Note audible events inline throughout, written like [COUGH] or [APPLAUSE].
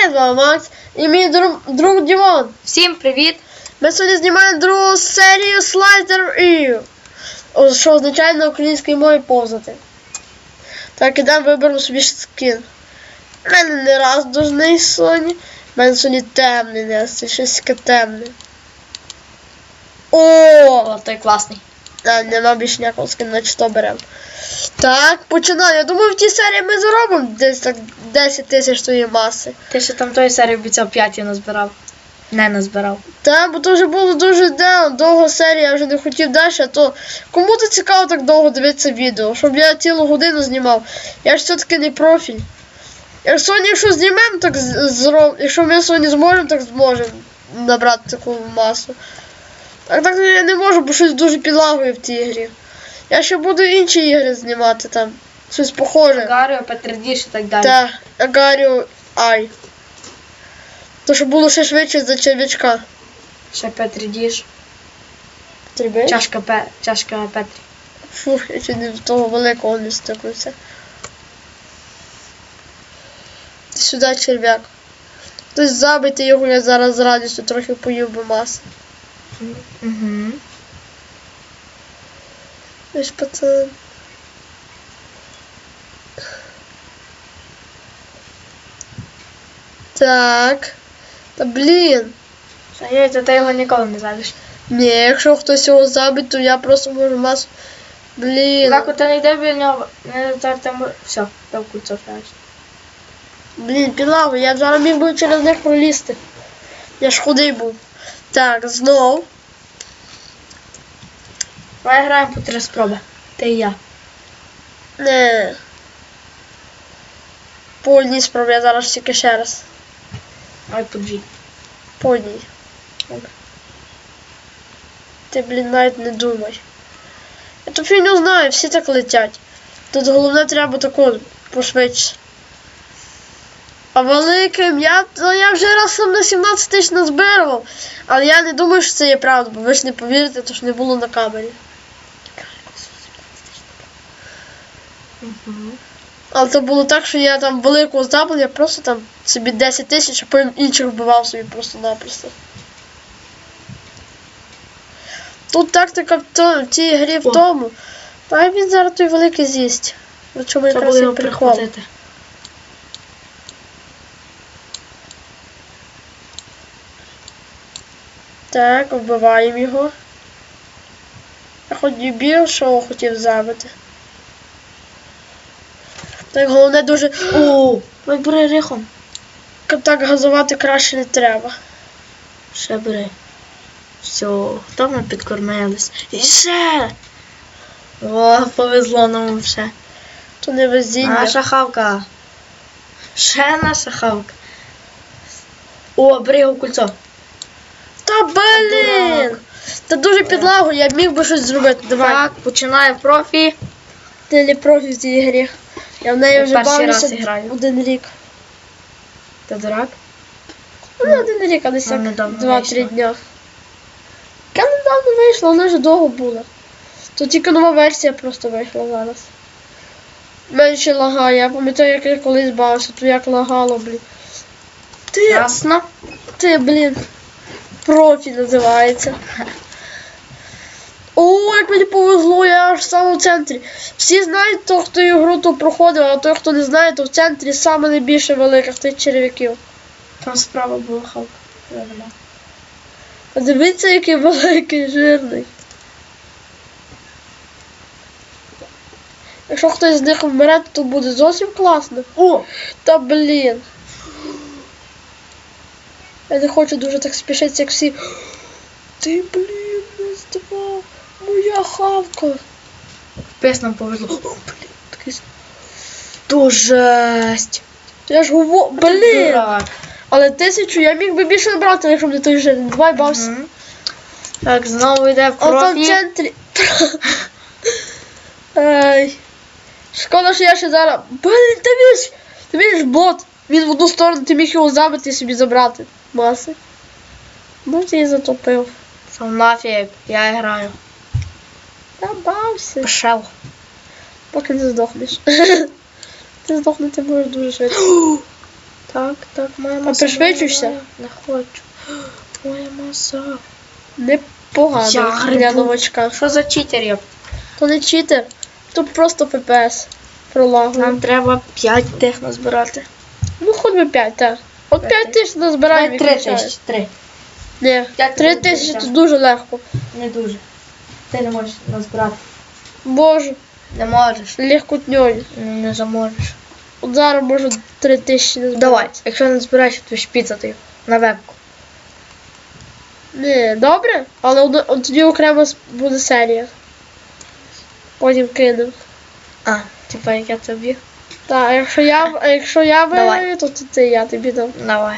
Привіт, вам Макс і мій друг, друг Дімон. Всім привіт! Ми сьогодні знімаємо другу серію Slider EU, що означає на українській мові повзати. Так, ідемо виберемо собі скін. У мене не раз дужний Соні. У мене сьогодні темний, не щось таке темне. О! О, той класний. А, нема більше ніякого скину, значить то беремо. Так, починаю. Я думаю, в тій серії ми заробимо десь так 10 тисяч тої маси. Ти ще там тої серії обіцяв 5 я назбирав. Не назбирав. Та, бо то вже було дуже давно, довго серія, я вже не хотів далі, а то кому то цікаво так довго дивитися відео, щоб я цілу годину знімав. Я ж все-таки не профіль. Як сьогодні, якщо знімемо, так з- зроб... якщо ми сьогодні зможемо, так зможемо набрати таку масу. Так так я не можу, бо щось дуже підлагує в тій грі. Я ще буду інші ігри знімати там. Щось похоже. Гаріо, Петридіш і так далі. Та, Агаріо Ай. То, що було ще швидше за черв'ячка. Ще Петридіш. Трібей? Чашка Пе... Чашка Петрі. Фу, я чуть не в того великого не стикнувся. Сюди черв'як. Хтось забити його, я зараз з радістю трохи поїв би мас. Угу. Ви ж пацан. Так. Та блін. Здається, ти його ніколи не зайдеш. Ні, якщо хтось його забить, то я просто можу масу. Блін. Так, ти не йде біля нього, не там... Все, дав кульцо фляж. Блін, підлаву, я зараз міг би через них пролізти. Я ж худий був. Так, знов. Давай граємо по три спроби. Ти і я. Не. По одній спробі, я зараз тільки ще раз. Давай по дві. По одній. Ти, блін, навіть не думай. Я ту фігню знаю, всі так летять. Тут головне треба тако пошвидше. А великим я, ну, я вже раз сам на 17 тисяч назбирував. Але я не думаю, що це є правда, бо ви ж не повірите, то ж не було на камері. Угу. Але це було так, що я там великого забув, я просто там собі 10 тисяч, а потім інших вбивав собі просто-напросто. Тут тактика в, то, в цій грі в тому. Та він зараз той великий з'їсть. Чому якраз буде і його прикол. прихватити. Так, вбиваємо його. Я хоч і більшого хотів забити. Так головне дуже. О, давай бери рихом. Так газувати краще не треба. Ще бери. Все, хто ми підкормились? І ще! О, повезло нам ще. То не везіння. Наша хавка. Ще наша хавка. О, бери його кульцо. Та блін! Та дуже підлагу, я міг би щось зробити. Давай. Так, починає профі. Ти не профі в цій грі. Я в неї вже перший раз бавлюся граю. один рік. Ти дурак? Ну, не один рік, а десь Ну, як недавно два-три вийшло. дня. Яка недавно вийшла, вона вже довго була. То тільки нова версія просто вийшла зараз. Менше лагає, я пам'ятаю, як я колись бавився, то як лагало, блін. Ти, Ясно. ти, блін, профі називається. О, як мені повезло, я аж в самому центрі. Всі знають, то, хто ігру то проходив, а той, хто не знає, то в центрі саме найбільше великих тих черв'яків. Там справа була хавка. Я нема. А Дивіться, який великий, жирний. Якщо хтось з них вмре, то буде зовсім класно. О! Та блін. Я не хочу дуже так спішитися, як всі. Ти, блін, роздавав. Моя хавка. Пес нам повезло. О, блін, такий. То жесть. Я ж говорю, блін. Але тисячу я міг би більше набрати, якщо б не той жирний. Давай бався. Мгм. Так, знову йде А там в профі. центрі. Ай. Шкода, що я ще зараз. Блін, ти бачиш, ти бачиш бот. Він в одну сторону, ти міг його забити і собі забрати. Ну ти і затопив. Сам нафіг, я граю. Я бався. Пішел. Поки не здохнеш. [LAUGHS] Ти здохнути можеш дуже швидко. [GASPS] Так, так, моя А маса. пришвидшуйся? моя, Не хочу. [GASPS] Моя маса. Непогано Я для новачка. Що за читер я? То не читер, то просто ППС пролагує. Нам треба 5 тих назбирати. Ну хоч би 5, так. От П'ять 5 тисяч назбираємо і 3 тисячі. 3. Ні, П'ять 3 тисячі це дуже легко. Не дуже. Ти не можеш назбирати. Боже, Не можеш. легкотньою. Не, не заможеш. От зараз можу 3 тисячі назбирати. Давай, якщо не збираєш, то шпіцати на вебку. Ні, добре, але от тоді окремо буде серія. Потім кинемо. А, типа як я тобі. Так, а якщо я, а якщо я виграю, то ти, ти я тобі дам. Давай.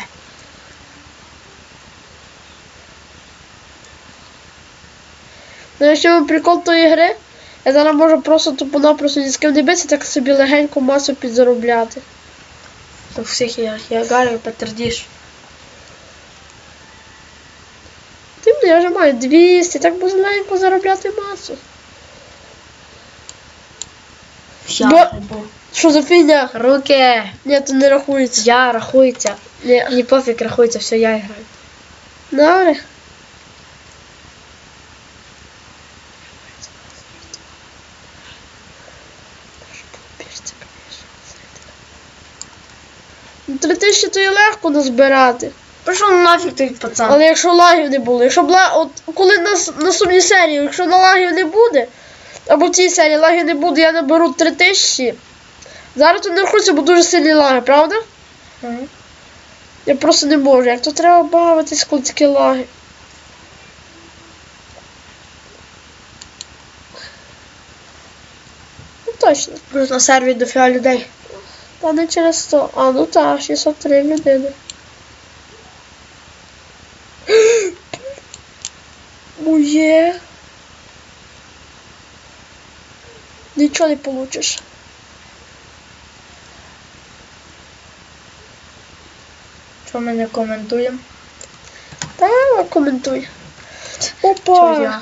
Ну, якщо прикол тої гри, я зараз можу просто тупо-напросто ні з ким не битися, так собі легенько масу підзаробляти. То всіх я, я гарю підтвердиш. Ти я вже маю 200, так буду легенько заробляти масу. Я Бо-. Що за фігня? Руки. Ні, то не рахується. Я рахується. Ні. Мені пофіг рахується, все, я граю. Добре. Ну, Три тисячі то і легко назбирати. Пішов нафіг той пацан. Але якщо лагів не було, якщо б ла- от коли на наступній серії, якщо на лагів не буде, або в цій серії лагів не буде, я наберу 3 тисячі. Зараз то не рахується, бо дуже сильні лаги, правда? Мгм. Я просто не можу. Як то треба бавитись, коли такі лаги. Ну точно. Плюс на сервері дофіга людей. Та не через 100. А, ну так, 603 людини. [GASPS] Моє. Нічого не получиш. Що ми не коментуємо? Та коментуй. Що Опа!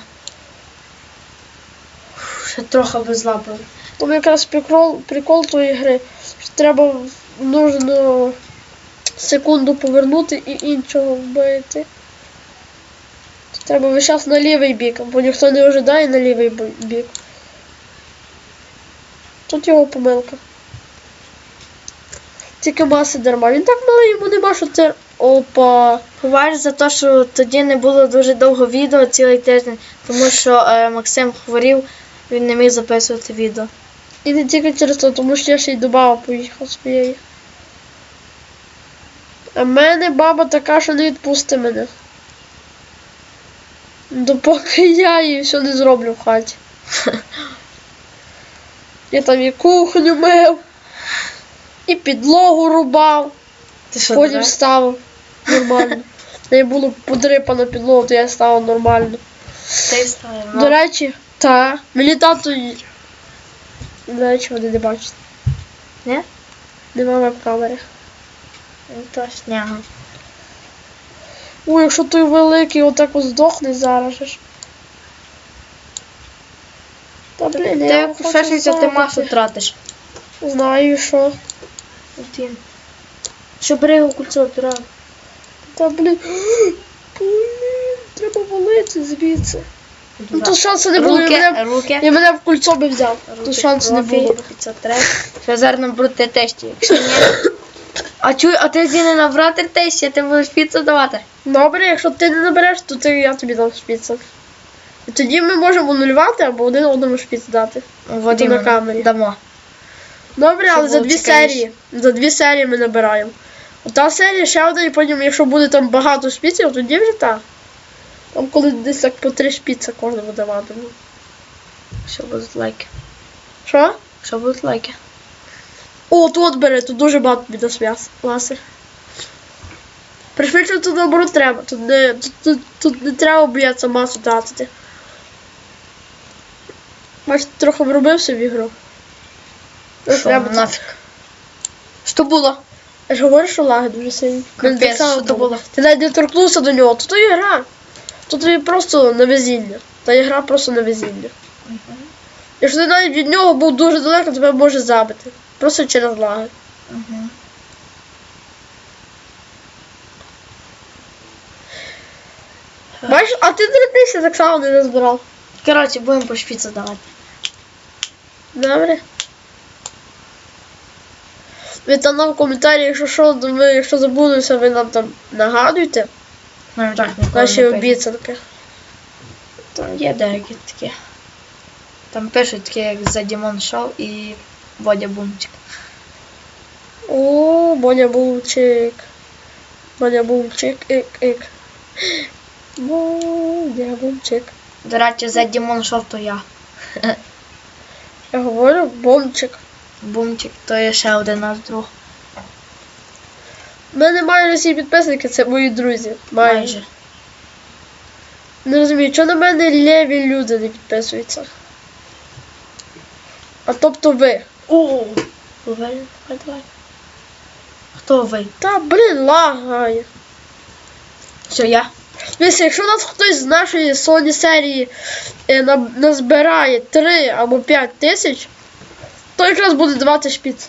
Ще трохи без лапи. Там якраз прикол, прикол тої гри. Що треба нужно секунду повернути і іншого вбити. Треба весь час на лівий бік, бо ніхто не ожидає на лівий бік. Тут його помилка. Тільки маси дарма. Він так малий, йому нема що це. Опа. Буваєш за те, що тоді не було дуже довго відео цілий тиждень, тому що е, Максим хворів, він не міг записувати відео. І не тільки через це, тому що я ще й до баби поїхав своєї. А в мене баба така, що не відпусти мене. Допоки я їй все не зроблю в хаті. [LAUGHS] Я там і кухню мив, і підлогу рубав, Ти що, потім дурак? ставив нормально. [LAUGHS] Не було подрипано підлогу, то я ставив нормально. Ти ставив, ну. До речі, та, мені тато. й- До речі, вони не бачать. Ні? Нема веб-камери. Ну, Точно. ага. Ой, якщо той великий отак от здохне зараз же ж. Та блін, Ти я хочу пошешується, ти масу тратиш. Знаю що. Один. Що бери його кульцо, дурак. Та [GASPS] блін. Треба валити звідси. Ну то шансу не було, Руки, мене, руки. і мене в кульцо би взяв. Руки, То шансу не було. Це треба. Що зараз нам брати тесті. Якщо ні. [COUGHS] А чуй, а ти зі не набрати тесті, ти будеш піцу давати. Добре, якщо ти не набереш, то ти, я тобі дам шпіцу. Тоді ми можемо анулювати або один одному шпіц дати. Вот на камері. Дамо. Добре, Щоб але за дві цікавіше. серії. За дві серії ми набираємо. Ота серія ще одна, і потім, якщо буде там багато шпіців, тоді вже так. Там коли десь так по три шпіца кожна видавати. Що будуть лайки? Що? Що будуть лайки? О, тут бери, тут дуже багато дасть. Ласи. Пришвидше тут наоборот треба. Тут не, тут, тут, тут не треба боятися масу тратити. Макс трохи врубився в ігру. Що, нафіг. Що було? Я ж говорю, що лаги дуже сильні. Капець, що то було? Ти навіть не торкнувся до нього. то і гра. Тут і просто на везіння. Та ігра гра просто невезіння. Угу. Якщо ти навіть від нього був дуже далеко, тебе може забити. Просто через лаги. Угу. Бачиш, а ти дрібнися так само не назбирав. Коротше, будемо по шпіці давати. Добре. Ви там нам в коментарі, якщо що, ви, якщо забудуся, ви нам там нагадуйте Ну, так, наші обіцянки. Там є деякі такі. Там пишуть такі, як за Дімон Шоу і Водя Бумчик. О, Боня Бумчик. Боня Бумчик, ик, ик. Боня Бумчик. До речі, за Дімон Шоу то я. [LAUGHS] Я говорю, Бомчик. Бумчик то є ще один наш друг. У мене майже всі підписники, це мої друзі. Майже. Майже. Не розумію, чого на мене леві люди не підписуються. А тобто ви. О! Уверен, давай, давай. Хто ви? Та блін, лагає. Все, я. Дивіться, якщо нас хтось з нашої Sony серії е, назбирає 3 або 5 тисяч, то якраз буде давати шпіц.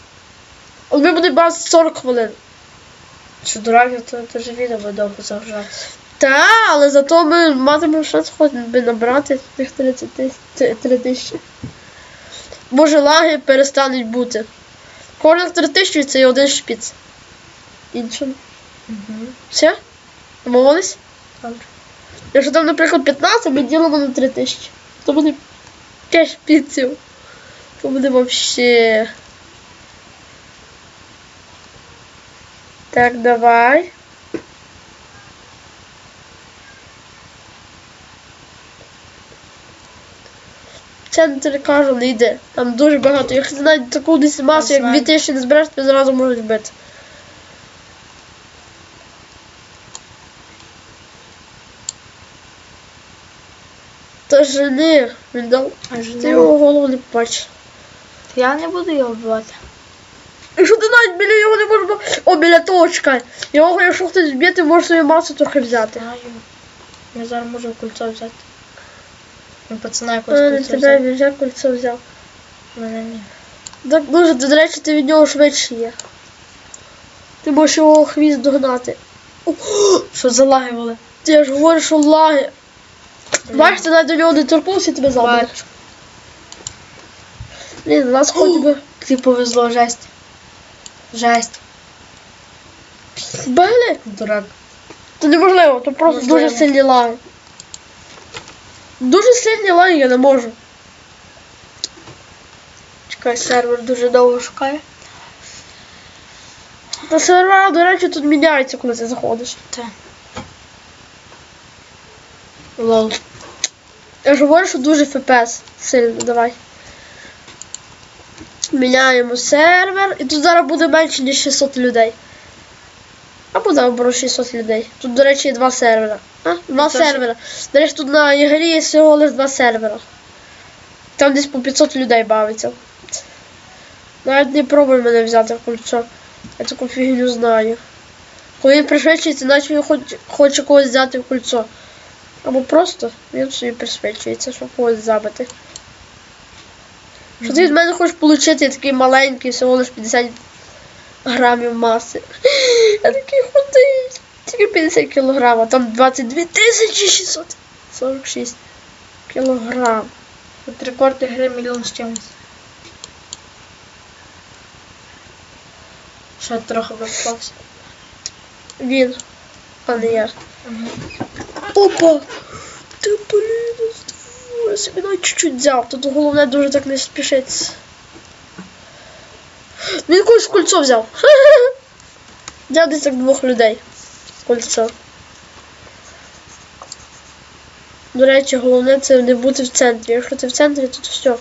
От ми будемо бачити 40 хвилин. Що дурак, то теж відео буде довго загружати. Та, але зато ми матимемо шанс хоч би набрати тих 30 тисяч 3 тисячі. Може лаги перестануть бути. Кожних 3 тисячі це один шпіц. Іншим. Угу. Все? Домовились? Якщо там, наприклад, 15, ми ділимо на 3 тисячі. То буде 5 шпіців. То буде вообще. Так, давай. Центр кажу, не йде. Там дуже багато. Якщо ти навіть таку десь масу, як знаю. 2000 не збереш, тебе зразу можуть вбити. Та жени, він дав. Аж Ти його голову не побачиш. Я не буду його вбивати. Якщо ти навіть біля його не можеш. О, біля того чекай. Його, якщо хтось вб'є, ти можеш свою масу трохи взяти. Знаю. Я зараз можу кольцо взяти. Ну, пацана А, якось не кольцо тебе взяти. вже кольцо взяв. Мене ні. Так дуже, до речі, ти від нього швидше є. Ти можеш його хвіст догнати. Що за лаги були? я ж говорю, що лаги. Бачиш, ти навіть до нього не торкнувся тебе. Бачу. Блін, нас хоч би. Тобі повезло, жесть. Жесть. Били? Дурак. Це неможливо, то просто Можливо. дуже сильні лаги. Дуже сильні лаги я не можу. Чекай, сервер дуже довго шукає. Та сервера, до речі, тут міняється, коли ти заходиш. Та. Лол. Я ж говорю, що дуже FPS сильно, давай. Міняємо сервер, і тут зараз буде менше, ніж 600 людей. А буде наоборот 600 людей. Тут, до речі, є два сервера. А? Два Це сервера. До речі, тут на ігрі є всього лише два сервера. Там десь по 500 людей бавиться. Навіть не пробуй мене взяти в кольцо. Я таку фігню знаю. Коли він пришвидшується, наче він хоч, хоче когось взяти в кольцо. Або просто він собі присвячується, щоб когось забити. Що ти від мене хочеш отримати такий маленький, всього лиш 50 грамів маси. Я такий худий. Тільки 50 кілограм, а там 22 646 кілограм. От рекорд ігри мільйон з чимось. Ще трохи виплався. Він, а не я. Опа! Ти блін, я собі навіть чуть-чуть взяв. Тут головне дуже так не спішиться. Він когось кольцо взяв. [LAUGHS] Взяв десь так двох людей. Кольцо. До речі, головне це не бути в центрі. Якщо ти в центрі, то все.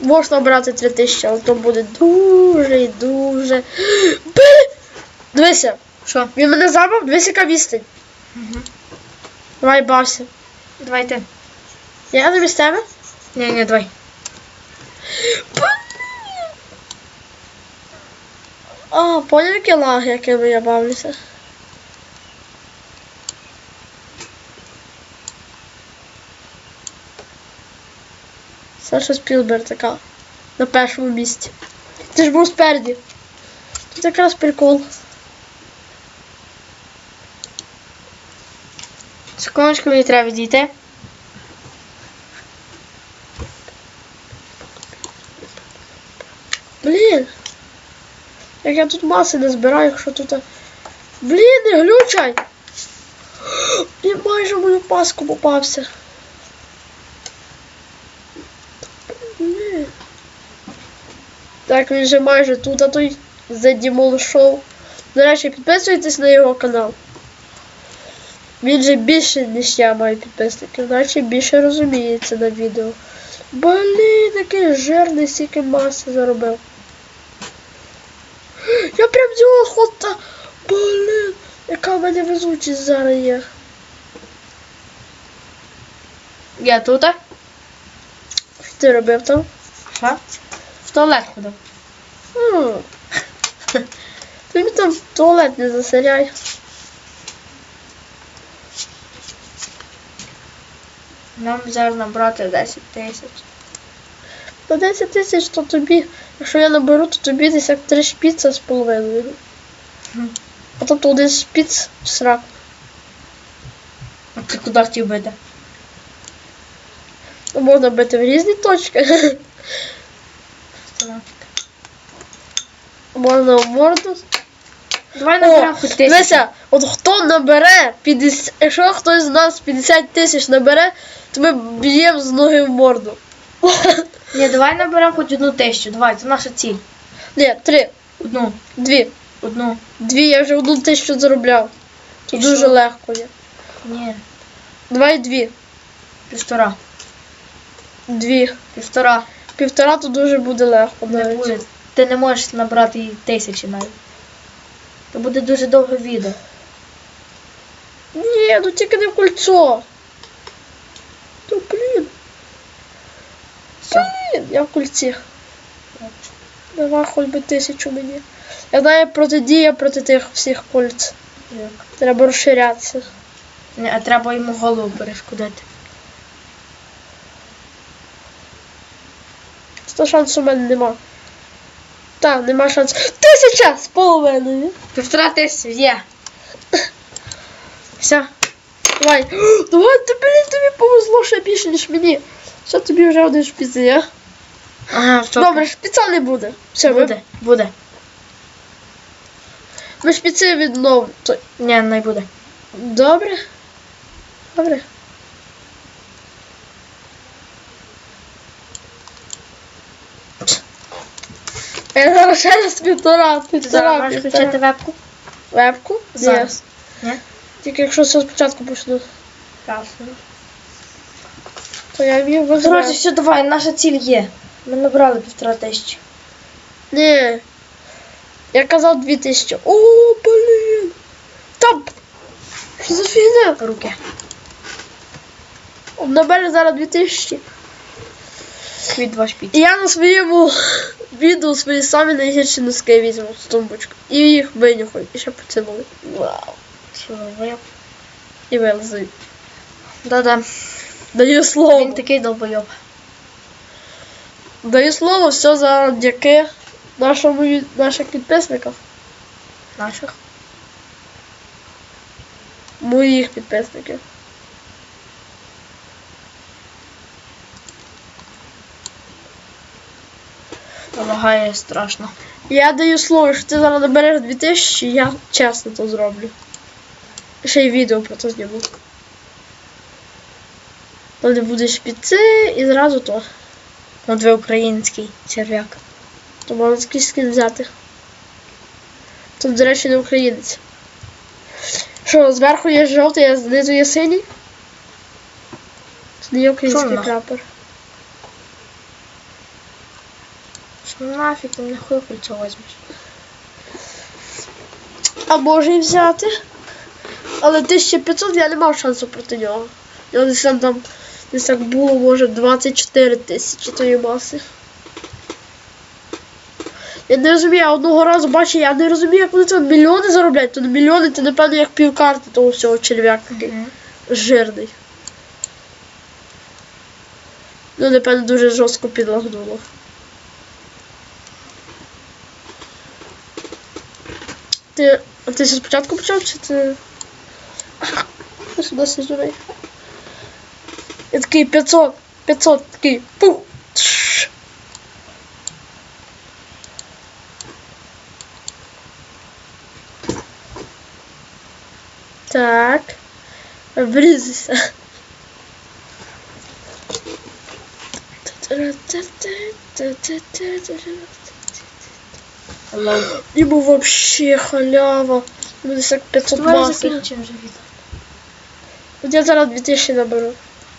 Можна брати 3000, але то буде дуже і дуже. [GASPS] Дивися, Що? він мене забав, дивись, яка відстань. Угу. Давай бався. Давай ти. Я тобі з тебе? Ні, ні, давай. А, поняв, які лаги, якими я бавлюся. Саша Спілберг така. На першому місці. Ти ж був спереді. Тут якраз прикол. Секундочку, мені треба відійти. Блін. Як я тут маси не збираю, якщо тут. Блін, не глючай! Він майже в мою паску попався. Так, він же майже тут, а той Demon Show. До речі, підписуйтесь на його канал. Він же більше, ніж я маю підписників, значить більше розуміється на відео. Блін, який жирний стільки маси заробив. Я прям цього хота. Блін, яка в мене везучість зараз є. Я тут. Що ти робив там? Що? В туалет ходив. Ти мені там в туалет не засиряй. Нам зараз набрати 10 тисяч. На 10 тисяч, то тобі, якщо я наберу, то тобі десь як три шпіца з половиною. А тобто один шпіц в срак. А ти куди хотів бити? Ну, Можна бити в різні точки. Можна в морду. Давай наберемо хоч тисячу. дивися, от хто набере 50, якщо хтось з нас 50 тисяч набере, то ми б'ємо з ноги в морду. [LAUGHS] Ні, давай наберемо хоч одну тисячу. Давай, це наша ціль. Ні, три, Одну. дві. Одну. Дві, я вже одну тисячу заробляв. І Тут дуже що? легко є. Ні. Давай дві. Півтора. Дві. Півтора. Півтора то дуже буде легко Не навіть. буде. Ти не можеш набрати тисячі навіть. Це буде дуже довге відео. Ні, ну тільки не в кольцо. Блін, Все. блін, я в кольці. Давай хоч би тисячу мені. Я знаю протидія проти тих всіх кольць. Як? Треба розширятися. Ні, а треба йому голову перешкодити. Сто шансу у мене нема. Так, нема шансу. Тисяча з половиною. Півтора тисячі є. Все. Давай. [GASPS] Давай, ти, блін, тобі повезло ще більше, ніж мені. Що тобі вже один шпіц є? Ага, все. Добре, шпіца не буде. Все, ми, Буде. Буде. ми шпіци відновимо. То- Ні, не буде. Добре. Добре. Я зараз ще раз півтора, півтора, зараз можеш півтора. включити вебку? Вебку? Зараз. Ні? Тільки якщо все спочатку почну, Красно. то я вмію Коротше, виграти. все, давай, наша ціль є. Ми набрали півтора тисячі. Ні. Я казав 2000. О, блін. Там. Що за фігня? Руки. Набере зараз 2000. Квіт два шпіці. І я на своєму відео свої самі найгірші носки візьму з тумбочку. І їх винюхаю. І ще поцілую. Вау. Долбойоб? І вилизую. Да-да. Даю слово. Він такий долбойоб. Даю слово все завдяки нашому наших підписникам. Наших. Моїх підписників. Помагає страшно. Я даю слово, що ти зараз набереш 2000, я чесно то зроблю. Ще й відео про це зніму. Там не буде шпіци і зразу то. Ну, дві український черв'як. То можна такий скін взяти. Тут, до речі, не українець. Що, зверху є жовтий, а знизу є синій? Це не є український нахуй? прапор. Що нафіг ти мене хуй візьмеш? А може і взяти. Але 1500 я не мав шансу проти нього. Я десь там, там десь так було, може, 24 тисячі тої маси. Я не розумію, я одного разу бачу, я не розумію, як вони там мільйони заробляють, то мільйони, це напевно як півкарти того всього черв'як такий жирний. Ну, напевно, дуже жорстко підлагнуло. Ти. А ти ще спочатку почав чи ти. Ти сюди сюди. Я такий 500, 500, такий. Пу. Тш. Так. Врізався. Йому вообще халява. Десь як 500 Давай масок. закінчимо вже відео. От я зараз 2000 наберу.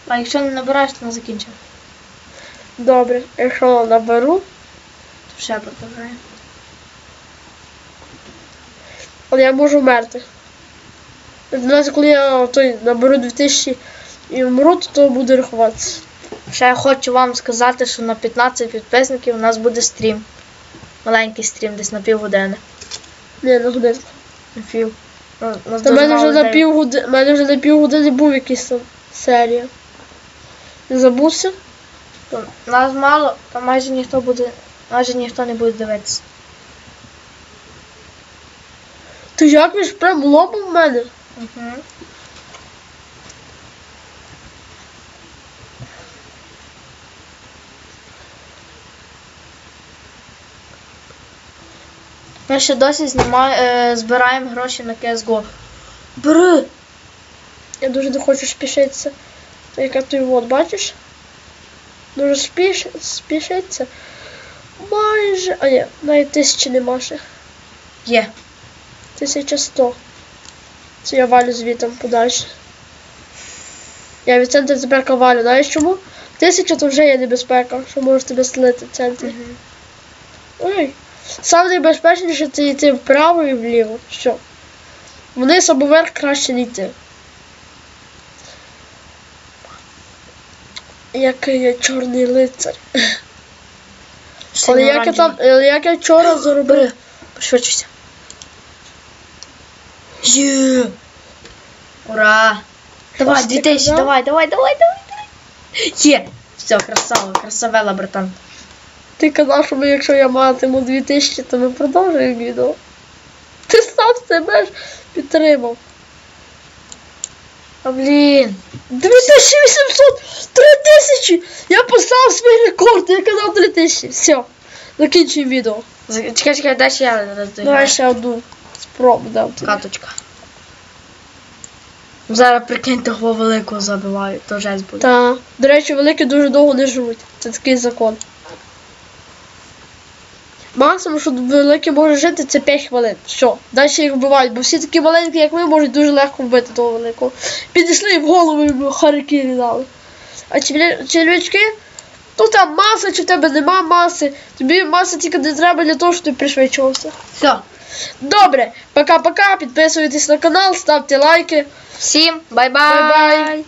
А якщо не набираєш, то не закінчимо. Добре, якщо наберу, То ще продовжуємо. але я можу вмерти. Навіть коли я той наберу 2000 і вмру, то, то буде рахуватися. Ще я хочу вам сказати, що на 15 підписників у нас буде стрім. Маленький стрім, десь на півгодини. Ні, на годинку. На пів. Та в мене вже на півгодини, мене вже на півгодини був якийсь там серія. Не забувся? То Нас мало, та майже ніхто буде. Майже ніхто не буде дивитися. Ти як між прям лобом в мене? Угу. Ми ще досі знімає, е, збираємо гроші на CSGO. Бери! Я дуже не хочу спішитися. Яка ти от, бачиш? Дуже спіш... спішиться. Майже. А ні, навіть тисячі нема ще. Є. 1100. Це я валю звітом подальше. Я від центру тепер валю. Знаєш чому? Тисяча то вже є небезпека, що може тебе слити в центрі. Ой. Саме найбезпечніше це йти вправо і вліво. Що? Вниз або вверх краще не йти. Який я чорний лицар. Але як я там, але як я вчора заробив. Бери. Є! Ура! Давай, 2000, давай, давай, давай, давай, давай. Є! Все, красава, красавела, братан. Ти казав, що ми, якщо я матиму 2000, то ми продовжуємо відео. Ти сам себе ж підтримав. А блін. 2800! 3000! Я поставив свій рекорд, я казав 3000. Все. Закінчуємо відео. Чекай, чекай, дай ще я роздаю. Давай ще одну спробу дам тобі. Каточка. Зараз прикинь, того великого забиваю, то жесть буде. Та. До речі, великі дуже довго не живуть. Це такий закон. Максимум, що великі може жити, це 5 хвилин. Все. Далі їх вбивають, бо всі такі маленькі, як ми, можуть дуже легко вбити того великого. Підійшли і в голову йому харакірі дали. А черв'я- черв'ячки, ну там маса, чи в тебе нема маси. Тобі маса тільки не треба для того, щоб ти пришвидшувався. Все. Добре, пока-пока, підписуйтесь на канал, ставте лайки. Всім. Бай-бай.